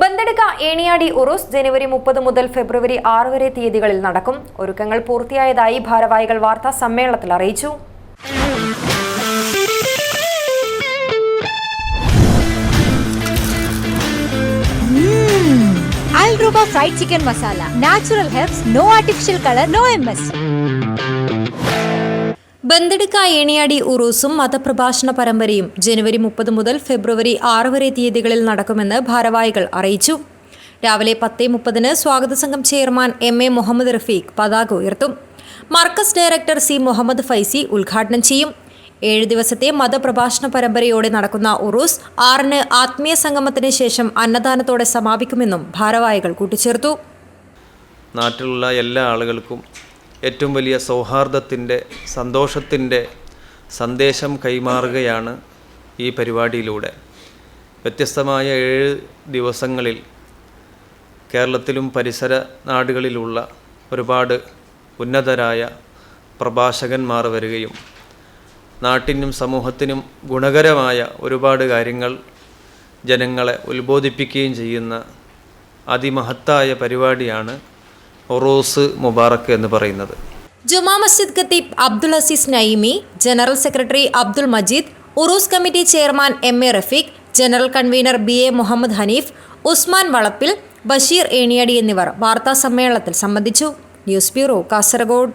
ബന്തെടുക്ക ഏണിയാടി ഉറൂസ് ജനുവരി മുപ്പത് മുതൽ ഫെബ്രുവരി ആറ് വരെ തീയതികളിൽ നടക്കും. ഒരുക്കങ്ങൾ പൂർത്തിയായതായി ഭാരവാഹികൾ വാർത്താ സമ്മേളനത്തിൽ അറിയിച്ചു. Al Ruba chicken masala. Natural herbs no artificial colour no no MS. Bandadukka Eniyadi ഉറൂസും മതപ്രഭാഷണ പരമ്പരയും ജനുവരി മുപ്പത് മുതൽ ഫെബ്രുവരി ആറ് വരെ തീയതികളിൽ നടക്കുമെന്ന് ഭാരവാഹികൾ അറിയിച്ചു. രാവിലെ പത്തേ മുപ്പതിന് സ്വാഗത സംഘം chairman M A Muhammad Rafeeq പതാക ഉയർത്തും. മർക്കസ് ഡയറക്ടർ സി മുഹമ്മദ് ഫൈസി ഉദ്ഘാടനം ചെയ്യും. ഏഴ് ദിവസത്തെ മതപ്രഭാഷണ പരമ്പരയോടെ നടക്കുന്ന ഉറൂസ് ആറിന് ആത്മീയ സംഗമത്തിന് ശേഷം അന്നദാനത്തോടെ സമാപിക്കുമെന്നും ഭാരവാഹികൾ കൂട്ടിച്ചേർത്തു. നാട്ടിലുള്ള എല്ലാ ആളുകൾക്കും ഏറ്റവും വലിയ സൗഹാർദ്ദത്തിന്റെ സന്തോഷത്തിന്റെ സന്ദേശം കൈമാറുകയാണ് ഈ പരിപാടിയിലൂടെ. വ്യത്യസ്തമായ ഏഴ് ദിവസങ്ങളിൽ കേരളത്തിലും പരിസര നാടുകളിലുള്ള ഒരുപാട് ഉന്നതരായ പ്രഭാഷകന്മാർ വരികയും നാട്ടിനും സമൂഹത്തിനും ഗുണകരമായ ഒരുപാട് കാര്യങ്ങൾ ജനങ്ങളെ ഉത്ബോധിപ്പിക്കുകയും ചെയ്യുന്ന അതിമഹത്തായ പരിപാടിയാണ് ഒറോസ് മുബാറക്ക് എന്ന് പറയുന്നത്. ജുമാ മസ്ജിദ് ഖത്തീബ് Abdul Azeez Nayimi general secretary Abdul Majeed Urus committee chairman M A Rafeeq general convener B A Muhammad Haneef Usman Valappil Basheer Eniyadi എന്നിവർ വാർത്താ സമ്മേളനത്തിൽ സംബന്ധിച്ചു. News bureau Kasaragod.